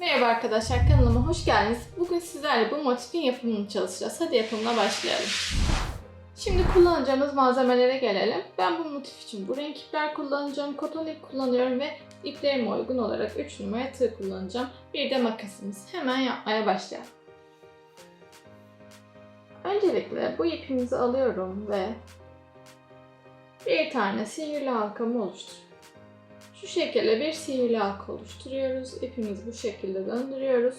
Merhaba arkadaşlar kanalıma hoş geldiniz. Bugün sizlerle bu motifin yapımını çalışacağız. Hadi yapımına başlayalım. Şimdi kullanacağımız malzemelere gelelim. Ben bu motif için bu renk ipler kullanacağım. Koton ip kullanıyorum ve iplerime uygun olarak 3 numara tığ kullanacağım. Bir de makasımız. Hemen yapmaya başlayalım. Öncelikle bu ipimizi alıyorum ve bir tane sihirli halkamı oluşturuyorum. Şu şekilde bir sihirli halka oluşturuyoruz. İpimizi bu şekilde döndürüyoruz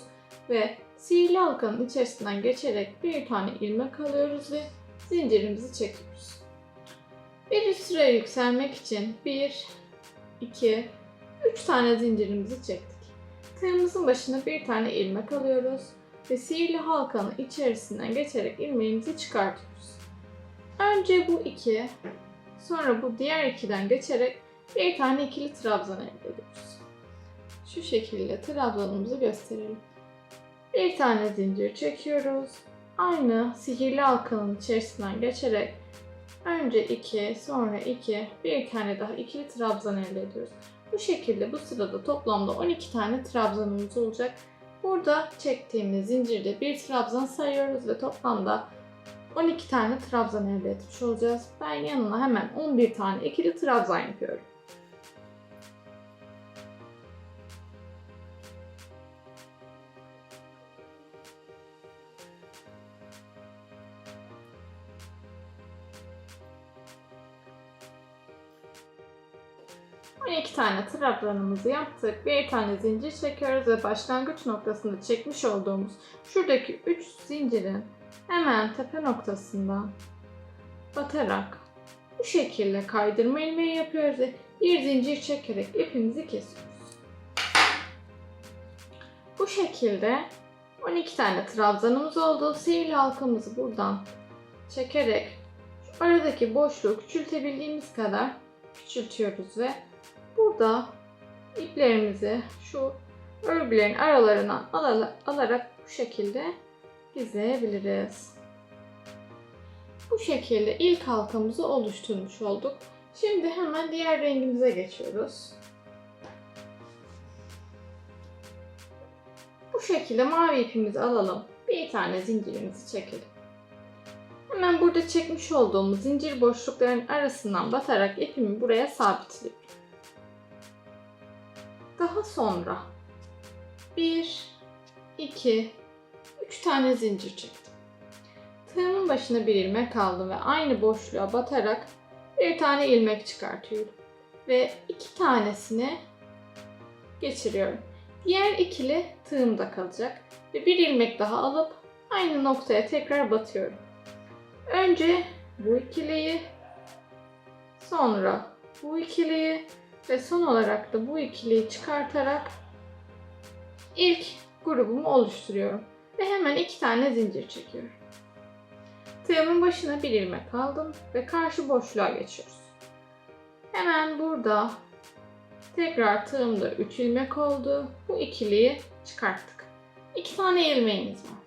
ve sihirli halkanın içerisinden geçerek bir tane ilmek alıyoruz ve zincirimizi çekiyoruz. Bir üst sıraya yükselmek için 1, 2, 3 tane zincirimizi çektik. Tığımızın başına bir tane ilmek alıyoruz ve sihirli halkanın içerisinden geçerek ilmeğimizi çıkartıyoruz. Önce bu iki, sonra bu diğer ikiden geçerek bir tane ikili trabzan elde ediyoruz. Şu şekilde trabzanımızı gösterelim. Bir tane zincir çekiyoruz. Aynı sihirli halkanın içerisinden geçerek önce 2, sonra 2, bir tane daha ikili trabzan elde ediyoruz. Bu şekilde bu sırada toplamda 12 tane trabzanımız olacak. Burada çektiğimiz zincirde bir trabzan sayıyoruz ve toplamda 12 tane trabzan elde etmiş olacağız. Ben yanına hemen 11 tane ikili trabzan yapıyorum. İki tane trabzanımızı yaptık. Bir tane zincir çekiyoruz ve başlangıç noktasında çekmiş olduğumuz şuradaki 3 zincirin hemen tepe noktasından batarak bu şekilde kaydırma ilmeği yapıyoruz bir zincir çekerek ipimizi kesiyoruz. Bu şekilde 12 tane trabzanımız oldu. Sihirli halkamızı buradan çekerek aradaki boşluğu küçültebildiğimiz kadar küçültüyoruz ve burada iplerimizi şu örgülerin aralarından alarak bu şekilde gizleyebiliriz. Bu şekilde ilk halkamızı oluşturmuş olduk. Şimdi hemen diğer rengimize geçiyoruz. Bu şekilde mavi ipimizi alalım. Bir tane zincirimizi çekelim. Hemen burada çekmiş olduğumuz zincir boşluklarının arasından batarak ipimi buraya sabitliyorum. Daha sonra 1, 2, 3 tane zincir çektim. Tığımın başına bir ilmek aldım ve aynı boşluğa batarak bir tane ilmek çıkartıyorum. Ve iki tanesini geçiriyorum. Diğer ikili tığımda kalacak. Ve bir ilmek daha alıp aynı noktaya tekrar batıyorum. Önce bu ikiliyi, sonra bu ikiliyi ve son olarak da bu ikiliyi çıkartarak ilk grubumu oluşturuyorum. Ve hemen iki tane zincir çekiyorum. Tığımın başına bir ilmek aldım ve karşı boşluğa geçiyoruz. Hemen burada tekrar tığımda 3 ilmek oldu. Bu ikiliyi çıkarttık. 2 tane ilmeğimiz var.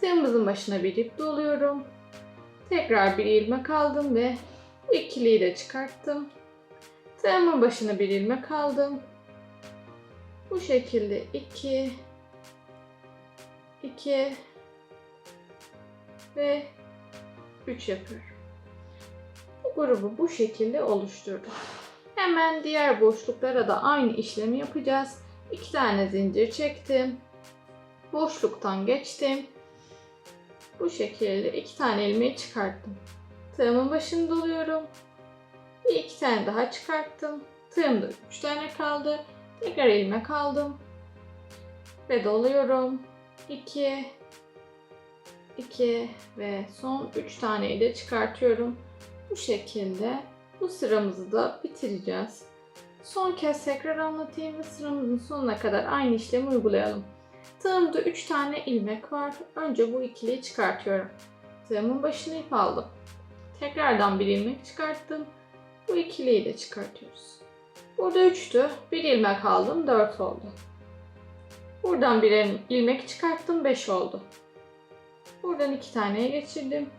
Tığımızın başına bir ip doluyorum. Tekrar bir ilmek aldım ve bu ikiliyi de çıkarttım. Tığımın başına bir ilmek aldım. Bu şekilde 2 2 ve 3 yapıyorum. Bu grubu bu şekilde oluşturdum. Hemen diğer boşluklara da aynı işlemi yapacağız. 2 tane zincir çektim. Boşluktan geçtim. Bu şekilde iki tane ilmeği çıkarttım. Tığımın başını doluyorum. Bir iki tane daha çıkarttım. Tığımda üç tane kaldı. Tekrar ilmek aldım. Ve doluyorum. 2 2 ve son 3 taneyi de çıkartıyorum. Bu şekilde bu sıramızı da bitireceğiz. Son kez tekrar anlatayım ve sıramızın sonuna kadar aynı işlemi uygulayalım. Tığımda 3 tane ilmek var. Önce bu ikiliyi çıkartıyorum. Tığımın başına ip aldım. Tekrardan bir ilmek çıkarttım. Bu ikiliyi de çıkartıyoruz. Burada 3'tü. Bir ilmek aldım. 4 oldu. Buradan bir ilmek çıkarttım. 5 oldu. Buradan 2 taneye geçirdim.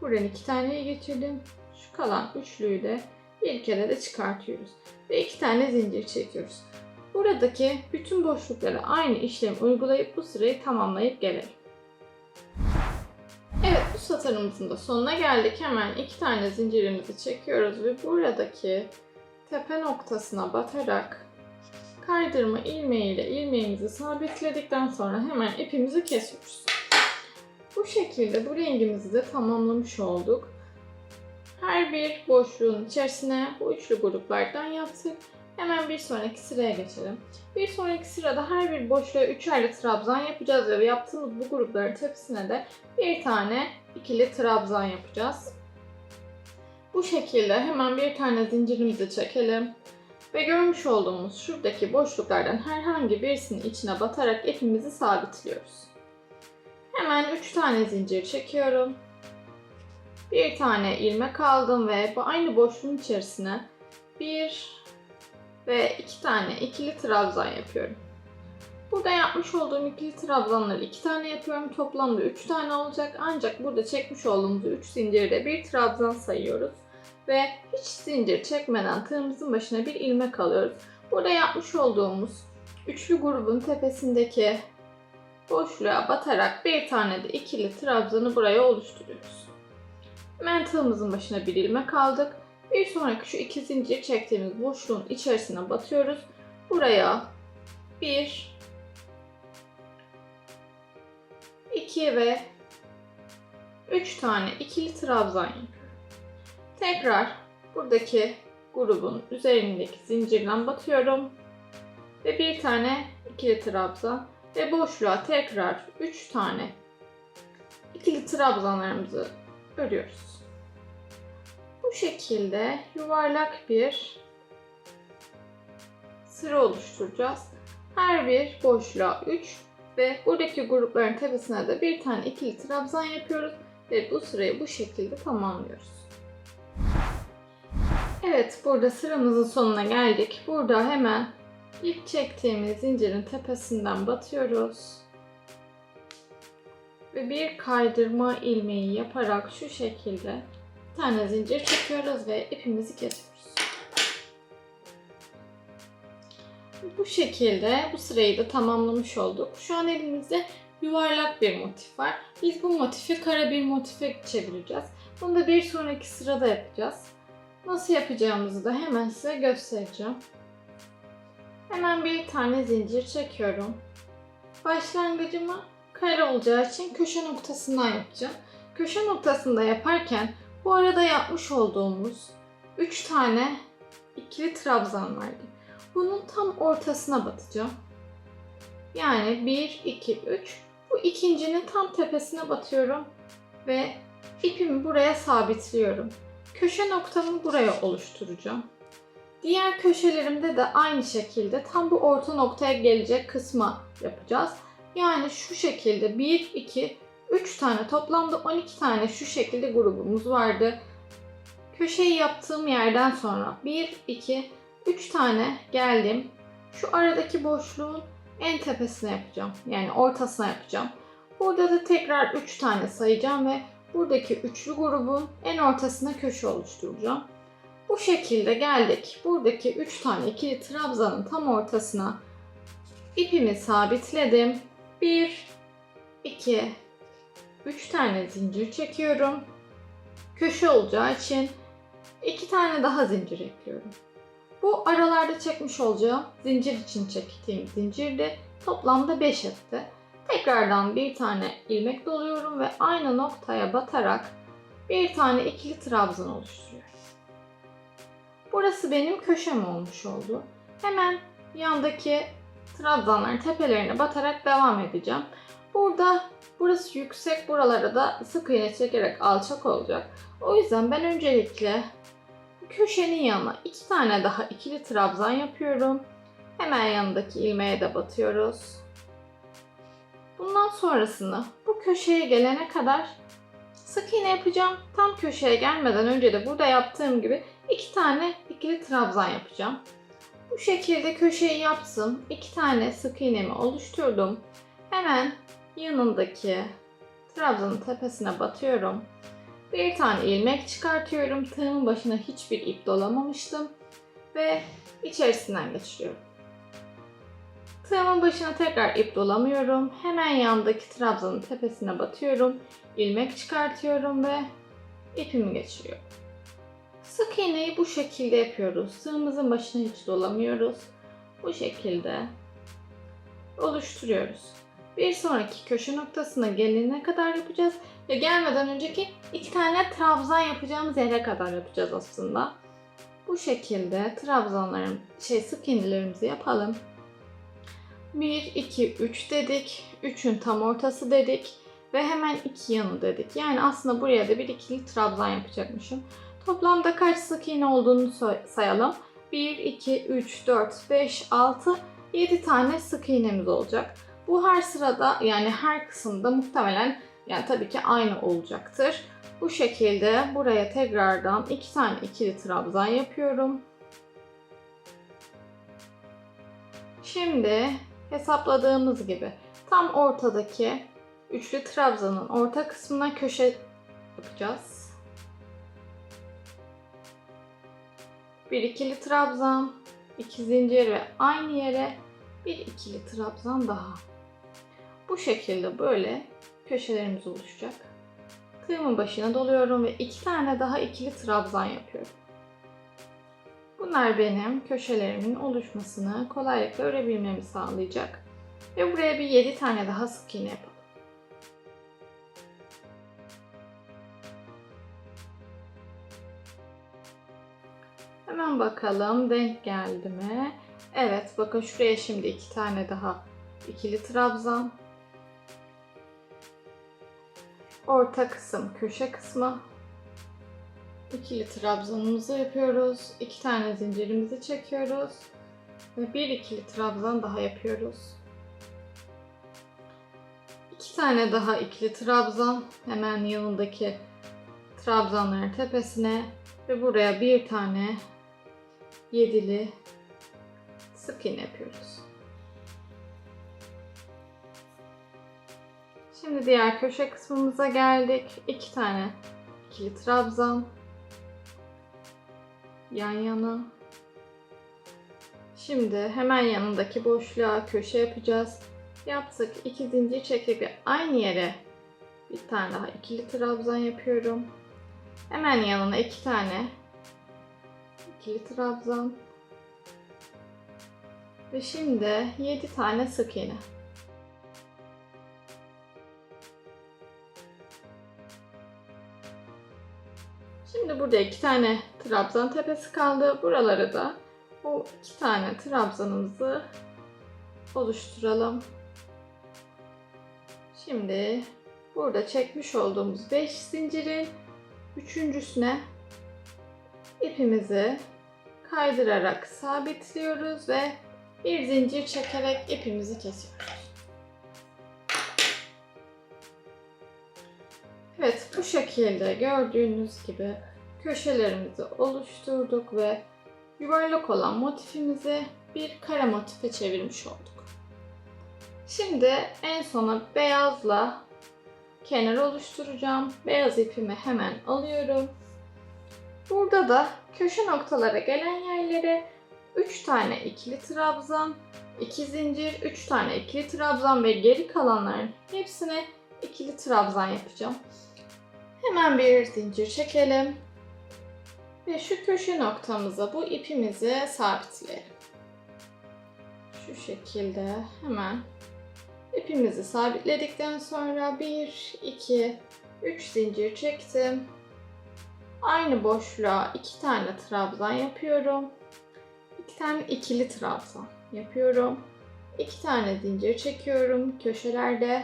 Buradan 2 taneye geçirdim. Şu kalan üçlüyü de bir kere de çıkartıyoruz. Ve 2 tane zincir çekiyoruz. buradaki bütün boşluklara aynı işlemi uygulayıp bu sırayı tamamlayıp gelelim. Evet bu satırımızın da sonuna geldik. Hemen iki tane zincirimizi çekiyoruz ve buradaki tepe noktasına batarak kaydırma ilmeğiyle ilmeğimizi sabitledikten sonra hemen ipimizi kesiyoruz. Bu şekilde bu rengimizi de tamamlamış olduk. Her bir boşluğun içerisine bu üçlü gruplardan yaptık. Hemen bir sonraki sıraya geçelim. Bir sonraki sırada her bir boşluğa üçerli trabzan yapacağız ve yaptığımız bu grupların tepesine de bir tane ikili trabzan yapacağız. Bu şekilde hemen bir tane zincirimizi çekelim. Ve görmüş olduğumuz şuradaki boşluklardan herhangi birisinin içine batarak ipimizi sabitliyoruz. Hemen 3 tane zincir çekiyorum. Bir tane ilmek aldım ve bu aynı boşluğun içerisine bir ve iki tane ikili trabzan yapıyorum. Burada yapmış olduğum ikili trabzanları iki tane yapıyorum. Toplamda üç tane olacak. Ancak burada çekmiş olduğumuz üç zincirde bir trabzan sayıyoruz. Ve hiç zincir çekmeden tığımızın başına bir ilmek alıyoruz. Burada yapmış olduğumuz üçlü grubun tepesindeki boşluğa batarak bir tane de ikili trabzanı buraya oluşturuyoruz. Hemen tığımızın başına bir ilmek aldık. Bir sonraki şu iki zincir çektiğimiz boşluğun içerisine batıyoruz. Buraya bir, iki ve üç tane ikili trabzan yapıyorum. Tekrar buradaki grubun üzerindeki zincirden batıyorum ve bir tane ikili trabzan ve boşluğa tekrar 3 tane ikili trabzanlarımızı örüyoruz. Bu şekilde yuvarlak bir sıra oluşturacağız. Her bir boşluğa 3 ve buradaki grupların tepesine de bir tane ikili trabzan yapıyoruz ve bu sırayı bu şekilde tamamlıyoruz. Evet, burada sıramızın sonuna geldik. Burada hemen ilk çektiğimiz zincirin tepesinden batıyoruz. Ve bir kaydırma ilmeği yaparak şu şekilde tane zincir çekiyoruz ve ipimizi kesiyoruz. Bu şekilde bu sırayı da tamamlamış olduk. Şu an elimizde yuvarlak bir motif var. Biz bu motifi kare bir motife çevireceğiz. Bunu da bir sonraki sırada yapacağız. Nasıl yapacağımızı da hemen size göstereceğim. Hemen bir tane zincir çekiyorum. Başlangıcımı kare olacağı için köşe noktasından yapacağım. Köşe noktasında yaparken bu arada yapmış olduğumuz 3 tane ikili trabzan vardı. Bunun tam ortasına batacağım. Yani 1, 2, 3. Bu ikincinin tam tepesine batıyorum ve ipimi buraya sabitliyorum. Köşe noktamı buraya oluşturacağım. Diğer köşelerimde de aynı şekilde tam bu orta noktaya gelecek kısma yapacağız. Yani şu şekilde 1, 2, 3 tane toplamda 12 tane şu şekilde grubumuz vardı. Köşeyi yaptığım yerden sonra 1, 2, 3 tane geldim. Şu aradaki boşluğun en tepesine yapacağım. Yani ortasına yapacağım. Burada da tekrar 3 tane sayacağım ve buradaki üçlü grubun en ortasına köşe oluşturacağım. Bu şekilde geldik. Buradaki 3 tane ikili trabzanın tam ortasına ipimi sabitledim. 1 2 3 tane zincir çekiyorum. Köşe olacağı için 2 tane daha zincir ekliyorum. Bu aralarda çekmiş olacağım zincir için çektiğim zincirde toplamda 5 etti. Tekrardan bir tane ilmek doluyorum ve aynı noktaya batarak bir tane ikili trabzan oluşturuyorum. Burası benim köşem olmuş oldu. Hemen yandaki trabzanların tepelerine batarak devam edeceğim. Burada burası yüksek, buralara da sık iğne çekerek alçak olacak. O yüzden ben öncelikle köşenin yanına iki tane daha ikili trabzan yapıyorum. Hemen yanındaki ilmeğe de batıyoruz. Bundan sonrasını bu köşeye gelene kadar sık iğne yapacağım. Tam köşeye gelmeden önce de burada yaptığım gibi iki tane ikili trabzan yapacağım. Bu şekilde köşeyi yaptım. iki tane sık iğnemi oluşturdum. Hemen yanındaki trabzanın tepesine batıyorum. Bir tane ilmek çıkartıyorum. Tığımın başına hiçbir ip dolamamıştım. Ve içerisinden geçiriyorum. Tığımın başına tekrar ip dolamıyorum. Hemen yandaki trabzanın tepesine batıyorum. ilmek çıkartıyorum ve ipimi geçiriyorum. Sık iğneyi bu şekilde yapıyoruz. Tığımızın başına hiç dolamıyoruz. Bu şekilde oluşturuyoruz. Bir sonraki köşe noktasına gelene kadar yapacağız ve gelmeden önceki iki tane trabzan yapacağımız yere kadar yapacağız aslında. Bu şekilde trabzanların şey sık iğnelerimizi yapalım. 1 2 3 dedik. 3'ün tam ortası dedik ve hemen iki yanı dedik. Yani aslında buraya da bir ikili trabzan yapacakmışım. Toplamda kaç sık iğne olduğunu sayalım. 1 2 3 4 5 6 7 tane sık iğnemiz olacak. Bu her sırada yani her kısımda muhtemelen yani tabii ki aynı olacaktır. Bu şekilde buraya tekrardan 2 tane ikili trabzan yapıyorum. Şimdi hesapladığımız gibi tam ortadaki üçlü trabzanın orta kısmına köşe yapacağız. Bir ikili trabzan, iki zincir ve aynı yere bir ikili trabzan daha. Bu şekilde böyle köşelerimiz oluşacak. Tığımın başına doluyorum ve iki tane daha ikili trabzan yapıyorum. Bunlar benim köşelerimin oluşmasını kolaylıkla örebilmemi sağlayacak. Ve buraya bir 7 tane daha sık iğne yapalım. Hemen bakalım denk geldi mi? Evet bakın şuraya şimdi iki tane daha ikili trabzan. Orta kısım köşe kısmı. İkili trabzanımızı yapıyoruz. iki tane zincirimizi çekiyoruz. Ve bir ikili trabzan daha yapıyoruz. İki tane daha ikili trabzan hemen yanındaki trabzanların tepesine ve buraya bir tane yedili sık iğne yapıyoruz. Şimdi diğer köşe kısmımıza geldik. İki tane ikili trabzan yan yana. Şimdi hemen yanındaki boşluğa köşe yapacağız. Yaptık. iki zincir çekip aynı yere bir tane daha ikili trabzan yapıyorum. Hemen yanına iki tane ikili trabzan. Ve şimdi 7 tane sık iğne. Şimdi burada iki tane trabzan tepesi kaldı. Buraları da o iki tane trabzanımızı oluşturalım. Şimdi burada çekmiş olduğumuz 5 zincirin üçüncüsüne ipimizi kaydırarak sabitliyoruz ve bir zincir çekerek ipimizi kesiyoruz. Evet bu şekilde gördüğünüz gibi köşelerimizi oluşturduk ve yuvarlak olan motifimizi bir kare motife çevirmiş olduk. Şimdi en sona beyazla kenar oluşturacağım. Beyaz ipimi hemen alıyorum. Burada da köşe noktalara gelen yerlere 3 tane ikili trabzan, 2 zincir, 3 tane ikili trabzan ve geri kalanların hepsine ikili trabzan yapacağım. Hemen bir zincir çekelim. Ve şu köşe noktamıza bu ipimizi sabitleyelim. Şu şekilde hemen ipimizi sabitledikten sonra 1, 2, 3 zincir çektim. Aynı boşluğa 2 tane trabzan yapıyorum. 2 tane ikili trabzan yapıyorum. 2 tane zincir çekiyorum köşelerde.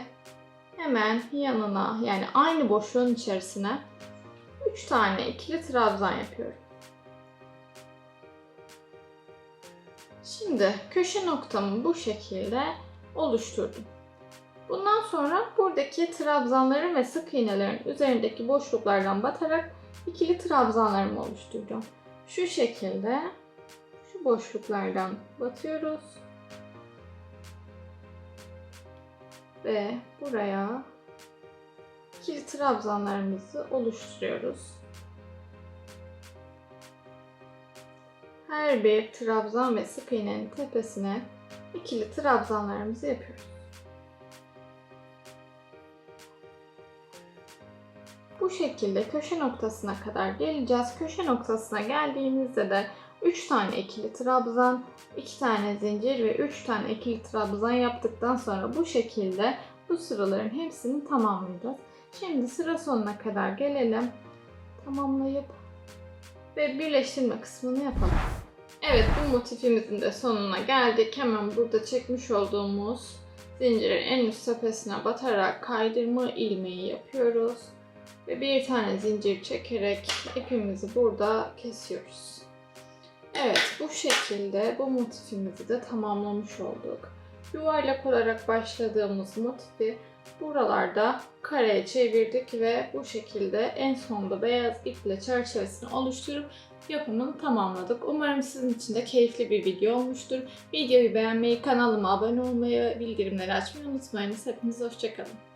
Hemen yanına yani aynı boşluğun içerisine 3 tane ikili trabzan yapıyorum. Şimdi köşe noktamı bu şekilde oluşturdum. Bundan sonra buradaki trabzanların ve sık iğnelerin üzerindeki boşluklardan batarak ikili trabzanlarımı oluşturacağım. Şu şekilde şu boşluklardan batıyoruz. Ve buraya ikili trabzanlarımızı oluşturuyoruz. Her bir trabzan ve sık iğnenin tepesine ikili trabzanlarımızı yapıyoruz. Bu şekilde köşe noktasına kadar geleceğiz. Köşe noktasına geldiğimizde de 3 tane ikili trabzan, 2 tane zincir ve 3 tane ikili trabzan yaptıktan sonra bu şekilde bu sıraların hepsini tamamlayacağız. Şimdi sıra sonuna kadar gelelim. Tamamlayıp ve birleştirme kısmını yapalım. Evet bu motifimizin de sonuna geldik. Hemen burada çekmiş olduğumuz zincirin en üst tepesine batarak kaydırma ilmeği yapıyoruz. Ve bir tane zincir çekerek ipimizi burada kesiyoruz. Evet bu şekilde bu motifimizi de tamamlamış olduk. Yuvarlak olarak başladığımız motifi buralarda kareye çevirdik ve bu şekilde en sonda beyaz iple çerçevesini oluşturup yapımını tamamladık. Umarım sizin için de keyifli bir video olmuştur. Videoyu beğenmeyi, kanalıma abone olmayı, bildirimleri açmayı unutmayınız. Hepinize hoşçakalın.